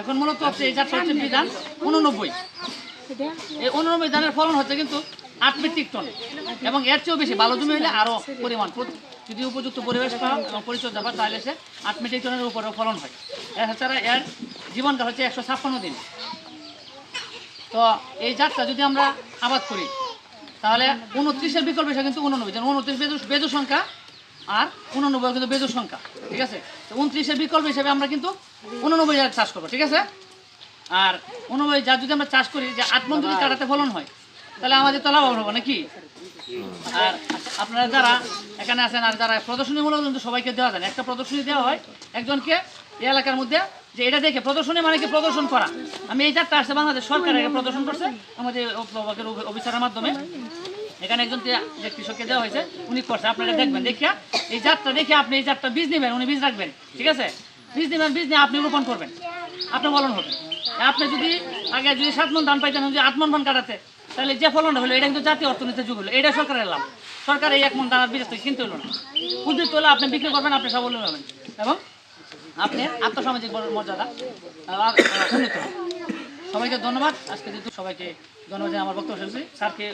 এখন মূলত হচ্ছে এই জাতটা হচ্ছে বিধান উননব্বই। এই উননব্বই ধানের ফলন হচ্ছে কিন্তু আট মেট্রিক টন এবং এর চেয়েও বেশি ভালো জমি হলে আরও পরিমাণ। যদি উপযুক্ত পরিবেশ পাওয়া এবং পরিচর্যা পাওয়া তাহলে সে আট মেট্রিক টনের উপরেও ফলন হয়। এছাড়া এর জীবনটা হচ্ছে একশো ছাপ্পান্ন দিন। তো এই জাতটা যদি আমরা আবাদ করি, তাহলে উনত্রিশের বিকল্প কিন্তু উননব্বই, যেমন উনত্রিশ বেজু বেজু সংখ্যা আর উননব্বই কিন্তু বেজু সংখ্যা, ঠিক আছে? তো উনত্রিশের বিকল্প হিসেবে আমরা কিন্তু উননব্বই জাত চাষ করব, ঠিক আছে? আর উননব্বই জাত যদি আমরা চাষ করি, যে আট মন যদি কাটাতে ফলন হয়, তাহলে আমাদের তো লাভ হবে নাকি? আর আপনারা যারা এখানে আছেন আর যারা প্রদর্শনীমূলক কিন্তু সবাইকে দেওয়া যায়। একটা প্রদর্শনী দেওয়া হয় একজনকে এই এলাকার মধ্যে, যে এটা দেখে প্রদর্শনী মানে কি প্রদর্শন করা? আমি এই চারটা আসছে, বাংলাদেশ সরকার প্রদর্শন করছে, আমাদের অফিসারের মাধ্যমে। এখানে একজন যে যে কৃষককে দেওয়া হয়েছে, উনি করছে, আপনারা দেখবেন, দেখিয়া এই জাতটা দেখে আপনি এই জাতটা বীজ নেবেন, উনি বীজ রাখবেন, ঠিক আছে? বীজ নেবেন, বীজ নিয়ে আপনি রোপণ করবেন আপনার ফলন হবে। আপনি যদি আগে যদি সাত মন ধান পাইতেন, যদি আট মন ধান কাটাতে, তাহলে যে ফলনটা হলো, এটা কিন্তু জাতীয় অর্থনীতির যুগ হলো, এটা সরকারের লাভ। সরকার এই এক মন দানার বীজ কিনতে হলো না। পুঁজির তোলা আপনি বিক্রি করবেন, আপনি স্বাবলম্বী হবেন। এবং আপনি আত্মসামাজিক মর্যাদা সবাইকে ধন্যবাদ। আজকে যেহেতু সবাইকে ধন্যবাদ আমার বক্তব্য শুনছি স্যারকে